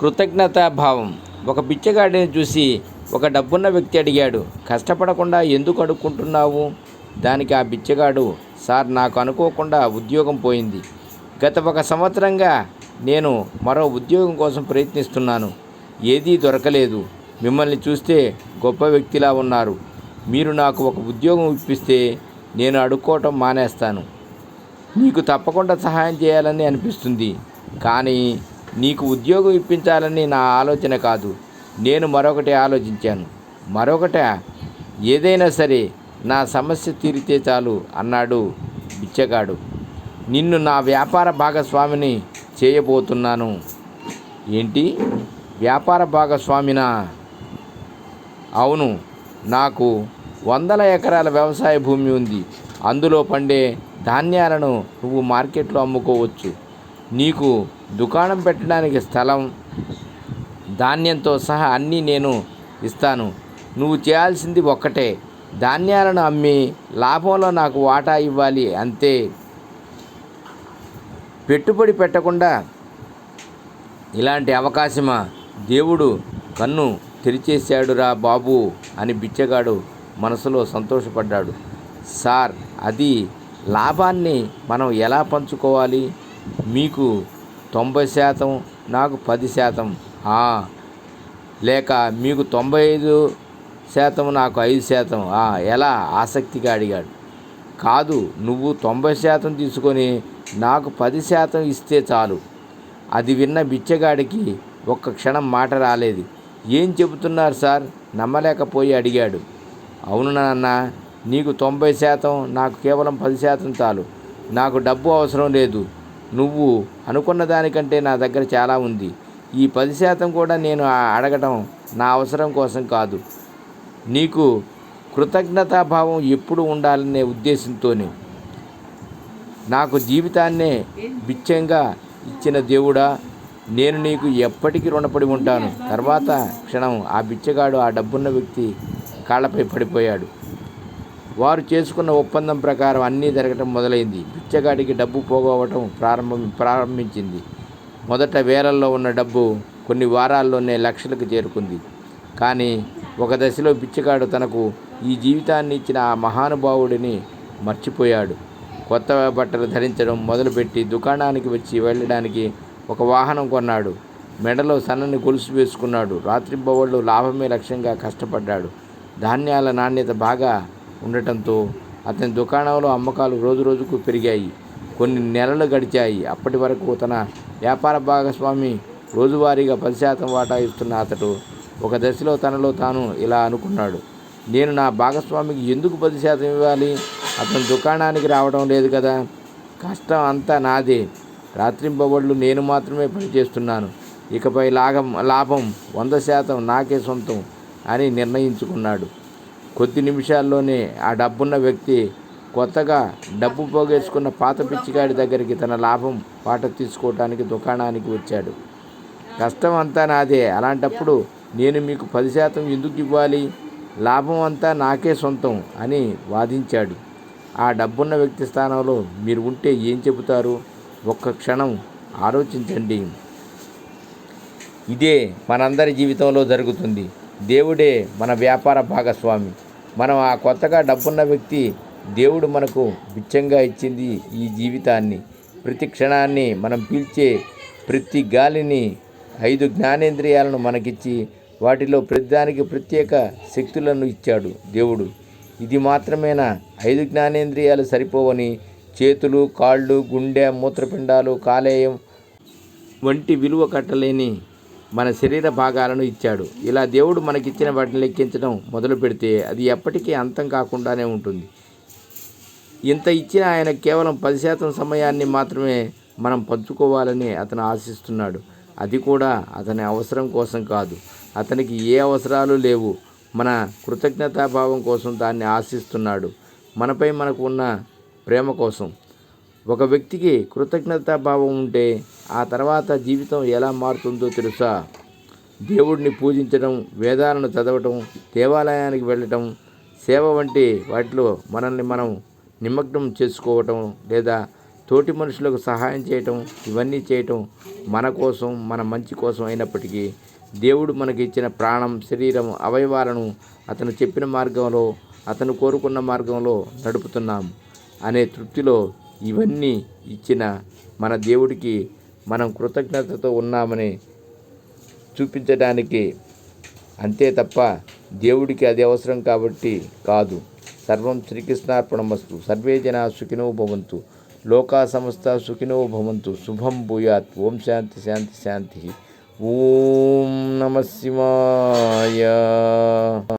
కృతజ్ఞతాభావం. ఒక బిచ్చగాడిని చూసి ఒక డబ్బున్న వ్యక్తి అడిగాడు కష్టపడకుండా ఎందుకు అడుక్కుంటున్నావు? దానికి ఆ బిచ్చగాడు సార్ నాకు అనుకోకుండా ఉద్యోగం పోయింది. గత ఒక సంవత్సరంగా నేను మరో ఉద్యోగం కోసం ప్రయత్నిస్తున్నాను. ఏదీ దొరకలేదు. మిమ్మల్ని చూస్తే గొప్ప వ్యక్తిలా ఉన్నారు. మీరు నాకు ఒక ఉద్యోగం ఇప్పిస్తే నేను అడుక్కోవటం మానేస్తాను. నీకు తప్పకుండా సహాయం చేయాలని అనిపిస్తుంది. కానీ నీకు ఉద్యోగం ఇప్పించాలని నా ఆలోచన కాదు. నేను మరొకటి ఆలోచించాను. మరొకట ఏదైనా సరే నా సమస్య తీరితే చాలు అన్నాడు బిచ్చగాడు. నిన్ను నా వ్యాపార భాగస్వామిని చేయబోతున్నాను. ఏంటి? వ్యాపార భాగస్వామినా? అవును నాకు వందల ఎకరాల వ్యవసాయ భూమి ఉంది. అందులో పండే ధాన్యాలను నువ్వు మార్కెట్లో అమ్ముకోవచ్చు. నీకు దుకాణం పెట్టడానికి స్థలం ధాన్యంతో సహా అన్నీ నేను ఇస్తాను. నువ్వు చేయాల్సింది ఒక్కటే. ధాన్యాలను అమ్మి లాభంలో నాకు వాటా ఇవ్వాలి అంతే. పెట్టుబడి పెట్టకుండా ఇలాంటి అవకాశమా? దేవుడు కన్ను తెరిచేశాడురా బాబు అని బిచ్చగాడు మనసులో సంతోషపడ్డాడు. సార్ అది లాభాన్ని మనం ఎలా పంచుకోవాలి? మీకు తొంభై శాతం నాకు పది శాతం. లేక మీకు తొంభై ఐదు శాతం నాకు ఐదు శాతం. ఎలా? ఆసక్తిగా అడిగాడు. కాదు నువ్వు తొంభై శాతం తీసుకొని నాకు పది శాతం ఇస్తే చాలు. అది విన్న బిచ్చగాడికి ఒక్క క్షణం మాట రాలేదు. ఏం చెబుతున్నారు సార్? నమ్మలేకపోయి అడిగాడు. అవును నాన్న నీకు తొంభై శాతం నాకు కేవలం పది శాతం చాలు. నాకు డబ్బు అవసరం లేదు. నువ్వు అనుకున్న దానికంటే నా దగ్గర చాలా ఉంది. ఈ పది శాతం కూడా నేను ఆ- అడగటం నా అవసరం కోసం కాదు. నీకు కృతజ్ఞతాభావం ఎప్పుడు ఉండాలనే ఉద్దేశంతోనే నాకు జీవితాన్నే బిచ్చంగా ఇచ్చిన దేవుడా నేను నీకు ఎప్పటికీ రుణపడి ఉంటాను. తర్వాత క్షణం ఆ బిచ్చగాడు ఆ డబ్బున్న వ్యక్తి కాళ్ళపై పడిపోయాడు. వారు చేసుకున్న ఒప్పందం ప్రకారం అన్నీ జరగటం మొదలైంది. బిచ్చగాడికి డబ్బు పోగొవటం ప్రారంభం ప్రారంభించింది. మొదట వేలల్లో ఉన్న డబ్బు కొన్ని వారాల్లోనే లక్షలకు చేరుకుంది. కానీ ఒక దశలో బిచ్చగాడు తనకు ఈ జీవితాన్ని ఇచ్చిన ఆ మహానుభావుడిని మర్చిపోయాడు. కొత్త బట్టలు ధరించడం మొదలుపెట్టి దుకాణానికి వచ్చి వెళ్ళడానికి ఒక వాహనం కొన్నాడు. మెడలో సన్నని గొలుసు వేసుకున్నాడు. రాత్రింబవళ్ళు లాభమే లక్ష్యంగా కష్టపడ్డాడు. ధాన్యాల నాణ్యత బాగా ఉండటంతో అతని దుకాణంలో అమ్మకాలు రోజు రోజుకు పెరిగాయి. కొన్ని నెలలు గడిచాయి. అప్పటి వరకు తన వ్యాపార భాగస్వామి రోజువారీగా పది శాతం వాటా ఇస్తున్న అతడు ఒక దశలో తనలో తాను ఇలా అనుకున్నాడు. నేను నా భాగస్వామికి ఎందుకు పది శాతం ఇవ్వాలి? అతను దుకాణానికి రావడం లేదు కదా. కష్టం అంతా నాదే. రాత్రింబవళ్ళు నేను మాత్రమే పనిచేస్తున్నాను ఇకపై లాభం లాభం వంద శాతం నాకే సొంతం అని నిర్ణయించుకున్నాడు. కొద్ది నిమిషాల్లోనే ఆ డబ్బున్న వ్యక్తి కొత్తగా డబ్బు పోగేసుకున్న పాత పిచ్చిగాడి దగ్గరికి తన లాభం పాట తీసుకోవటానికి దుకాణానికి వచ్చాడు. కష్టం అంతా నాదే. అలాంటప్పుడు నేను మీకు పది శాతం ఎందుకు ఇవ్వాలి? లాభం అంతా నాకే సొంతం అని వాదించాడు. ఆ డబ్బున్న వ్యక్తి స్థానంలో మీరు ఉంటే ఏం చెబుతారు? ఒక్క క్షణం ఆలోచించండి. ఇదే మనందరి జీవితంలో జరుగుతుంది. దేవుడే మన వ్యాపార భాగస్వామి. మనం ఆ కొత్తగా డబ్బున్న వ్యక్తి దేవుడు మనకు బిచ్చంగా ఇచ్చింది ఈ జీవితాన్ని. ప్రతి క్షణాన్ని మనం పీల్చే ప్రతి గాలిని ఐదు జ్ఞానేంద్రియాలను మనకిచ్చి వాటిలో ప్రతిదానికి ప్రత్యేక శక్తులను ఇచ్చాడు దేవుడు. ఇది మాత్రమేనా? ఐదు జ్ఞానేంద్రియాలు సరిపోవని చేతులు కాళ్ళు గుండె మూత్రపిండాలు కాలేయం వంటి విలువ కట్టలేని మన శరీర భాగాలను ఇచ్చాడు. ఇలా దేవుడు మనకిచ్చిన వాటిని లెక్కించడం మొదలు పెడితే అది ఎప్పటికీ అంతం కాకుండానే ఉంటుంది. ఇంత ఇచ్చిన ఆయన కేవలం పది శాతం సమయాన్ని మాత్రమే మనం పంచుకోవాలని అతను ఆశిస్తున్నాడు. అది కూడా అతని అవసరం కోసం కాదు. అతనికి ఏ అవసరాలు లేవు. మన కృతజ్ఞతాభావం కోసం దాన్ని ఆశిస్తున్నాడు. మనపై మనకు ఉన్న ప్రేమ కోసం. ఒక వ్యక్తికి కృతజ్ఞతాభావం ఉంటే ఆ తర్వాత జీవితం ఎలా మారుతుందో తెలుసా? దేవుడిని పూజించడం వేదాలను చదవటం దేవాలయానికి వెళ్ళటం సేవ వంటి వాటిలో మనల్ని మనం నిమగ్నం చేసుకోవటం లేదా తోటి మనుషులకు సహాయం చేయటం ఇవన్నీ చేయటం మన కోసం మన మంచి కోసం అయినప్పటికీ దేవుడు మనకి ఇచ్చిన ప్రాణం శరీరం అవయవాలను అతను చెప్పిన మార్గంలో అతను కోరుకున్న మార్గంలో నడుపుతున్నాం అనే తృప్తిలో ఇవన్నీ ఇచ్చిన మన దేవుడికి మనం కృతజ్ఞతతో ఉన్నామని చూపించడానికి అంతే తప్ప దేవుడికి అది అవసరం కాబట్టి కాదు. సర్వం శ్రీకృష్ణార్పణమస్తు. సర్వే జనా సుఖినో భవంతు. లోకా సమస్త సుఖినో భవంతు. శుభం భూయాత్. ఓం శాంతి శాంతి శాంతి. ఓం నమ శివాయ.